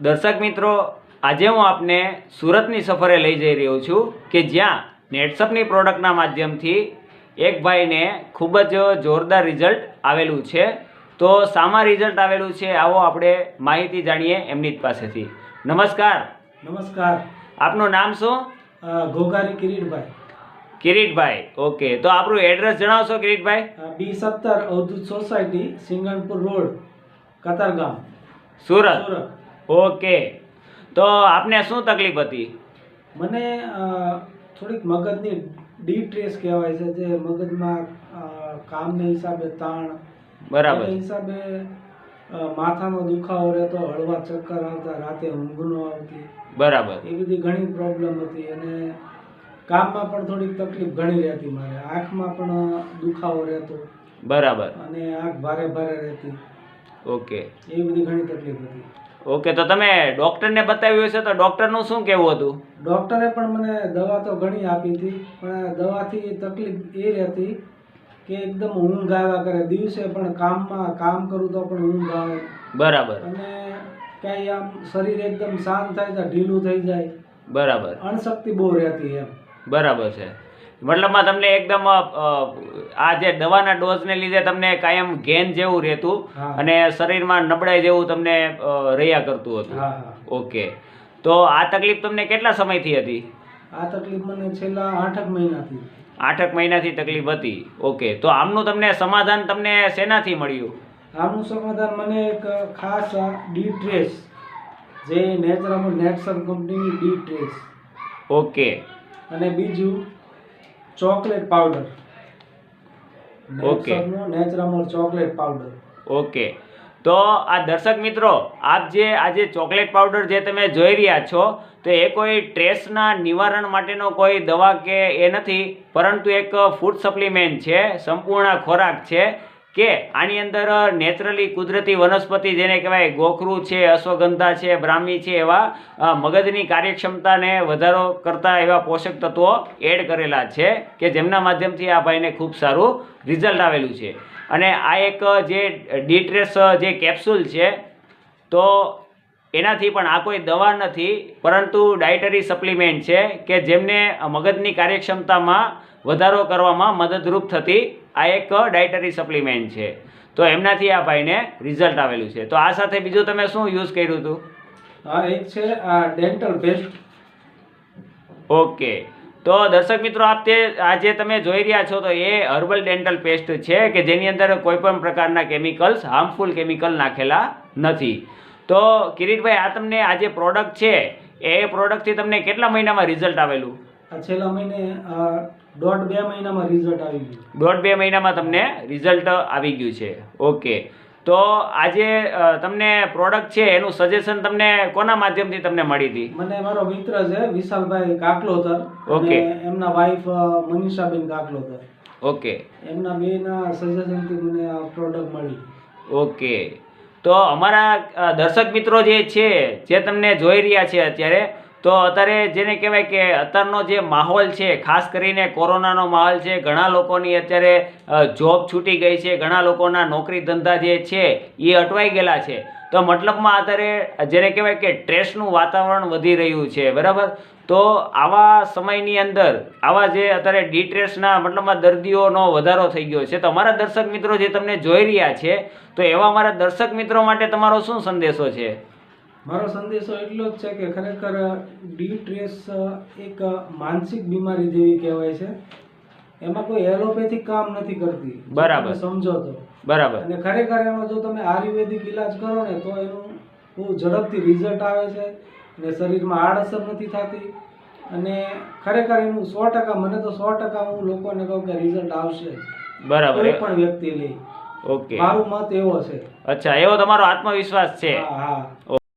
દર્શક મિત્રો આજે હું આપને સુરતની સફરે લઈ જઈ રહ્યો છું કે જ્યાં નેટસપની પ્રોડક્ટના માધ્યમથી એક ભાઈને ખૂબ જ જોરદાર રિઝલ્ટ આવેલું છે. તો સામા રિઝલ્ટ આવેલું છે આવો આપણે માહિતી જાણીએ એમની જ પાસેથી. નમસ્કાર. નમસ્કાર. આપનું નામ શું? ગોગારી કિરીટભાઈ. કિરીટભાઈ ઓકે. તો આપણું એડ્રેસ જણાવશો કિરીટભાઈ? બી સત્તર Avdhoot society Singanpur road Katargam. Surat. Surat. Okay. તો આપને શું તકલીફ હતી? મને થોડીક મગજની ડીટ્રેસ કહેવાય છે જે મગજમાં કામને હિસાબે તાણ બરાબર. હિસાબે માથાનો દુખાવો રહેતો હળવા ચક્કર આવતા રાતે ઊંઘ ન આવતી. બરાબર. એ બધી ઘણી પ્રોબ્લેમ હતી અને કામમાં પણ થોડીક તકલીફ ઘણી રહેતી મારે. આંખમાં પણ દુખાવો રહેતો. બરાબર. અને આંખ ભારે ભારે રહેતી. ઓકે. એ બધી ઘણી તકલીફ હતી. ઓકે તો તમે ડોક્ટરને બતાવ્યું હશે તો ડોક્ટરનું શું કહેવું હતું? ડૉક્ટરે પણ મને દવા તો ઘણી આપી હતી પણ દવાથી તકલીફ એ રહેતી કે એકદમ ઊંઘ આવ્યા કરે. દિવસે પણ કામમાં કામ કરું તો પણ ઊંઘ આવે. બરાબર. અને ક્યાંય આમ શરીર એકદમ શાંત થાય તો ઢીલું થઈ જાય. બરાબર. અણશક્તિ બહુ રહેતી એમ. બરાબર છે. મતલબમાં તમને એકદમ આ જે દવાના ડોઝને લીધે તમને કાયમ ગેન જેવું રહેતું અને શરીરમાં નબળાઈ જેવું તમને રહ્યા કરતું હતું. ઓકે. તો આ તકલીફ તમને કેટલા સમયથી હતી? આ તકલીફ મને છેલ્લા આઠક મહિનાથી. આઠક મહિનાથી તકલીફ હતી. ઓકે. તો આમનું તમને સમાધાન તમને શેનાથી મળ્યું? આમનું સમાધાન મને એક ખાસ ડી ટ્રેસ જે નેચરામોલ નેક્સન કંપનીની ડી ટ્રેસ. ઓકે. અને બીજું ચોકલેટ પાવડર. ઓકે. નેચરામોલ ચોકલેટ પાવડર. ઓકે. તો આ દર્શક મિત્રો આપ જે આજે ચોકલેટ પાવડર જે તમે જોઈ રહ્યા છો તો એ કોઈ ટ્રેસના નિવારણ માટેનો કોઈ દવા કે એ નથી પરંતુ એક ફૂડ સપ્લિમેન્ટ છે સંપૂર્ણ ખોરાક છે. કે આની અંદર નેચરલી કુદરતી વનસ્પતિ જેને કહેવાય ગોખરું છે, અશ્વગંધા છે, બ્રાહ્મી છે એવા મગજની કાર્યક્ષમતાને વધારો કરતા એવા પોષક તત્વો એડ કરેલા છે કે જેમના માધ્યમથી આ ભાઈને ખૂબ સારું રિઝલ્ટ આવેલું છે. અને આ એક જે ડીટ્રેસ જે કેપ્સ્યુલ છે, તો એનાથી પણ આ કોઈ દવા નથી, પરંતુ ડાયટરી સપ્લિમેન્ટ છે કે જેમને મગજની કાર્યક્ષમતામાં વધારો કરવામાં મદદરૂપ થતી આ એક ડાયટરી સપ્લિમેન્ટ છે. તો એમનાથી આ ભાઈને રિઝલ્ટ આવેલું છે. તો આ સાથે બીજું તમે શું યુઝ કર્યું હતું? હા એક છે આ ડેન્ટલ પેસ્ટ ઓકે. તો દર્શક મિત્રો આપ તે આજે તમે જોઈ રહ્યા છો તો એ હર્બલ ડેન્ટલ પેસ્ટ છે કે જેની અંદર કોઈપણ પ્રકારના કેમિકલ્સ હાર્મફુલ કેમિકલ નાખેલા નથી. તો કિરીટભાઈ આ તમને આ જે પ્રોડક્ટ છે એ પ્રોડક્ટથી તમને કેટલા મહિનામાં રિઝલ્ટ આવેલું? છેલ્લા મહિને દોઢ બે મહિનામાં રિઝલ્ટ આવી ગયું. દોઢ બે મહિનામાં તમને રિઝલ્ટ આવી ગયું છે. ઓકે તો આજે તમને પ્રોડક્ટ છે એનું સજેશન તમને કોના માધ્યમથી તમને મળી હતી? મને મારો મિત્ર છે વિશાલભાઈ કાકલોતર. ઓકે એમના વાઈફ મનીષાબેન કાકલોતર. ઓકે એમના બેના સજેશનથી મને આ પ્રોડક્ટ મળી. ઓકે તો અમારા દર્શક મિત્રો જે છે જે તમને જોઈ રહ્યા છે અત્યારે તો અત્યારે જેને કહેવાય કે અત્યારનો જે માહોલ છે, ખાસ કરીને કોરોનાનો માહોલ છે, ઘણા લોકોની અત્યારે જોબ છૂટી ગઈ છે, ઘણા લોકોના નોકરી ધંધા જે છે, એ અટવાઈ ગયેલા છે. તો મતલબમાં અત્યારે જેને કહેવાય કે ટ્રેસનું વાતાવરણ વધી રહ્યું છે, બરાબર? તો આવા સમયની અંદર, આવા જે અત્યારે ડિટ્રેસના મતલબમાં દર્દીઓનો વધારો થઈ ગયો છે, તો અમારા દર્શક મિત્રો જે તમને જોઈ રહ્યા છે, તો એવા અમારા દર્શક મિત્રો માટે તમારો શું સંદેશો છે? મારો સંદેશો એટલો જ છે કે ખરેખર ડિટ્રેસ એક માનસિક બીમારી જેવી કહેવાય છે. એમાં કોઈ એલોપેથી કામ નથી કરતી. બરાબર. સમજો તો. બરાબર. અને ખરેખર એનો જો તમે આયુર્વેદિક ઈલાજ કરો ને તો એનું બહુ ઝડપથી રિઝલ્ટ આવે છે અને શરીરમાં આડઅસર નથી થતી. અને ખરેખર એનું સો ટકા મને તો સો ટકા હું લોકોને કહું કે રિઝલ્ટ આવશે. બરાબર. કોઈ પણ વ્યક્તિ લઈ ઓકે. મારું મત એવો છે. અચ્છા એવો તમારો આત્મવિશ્વાસ છે. હા હા.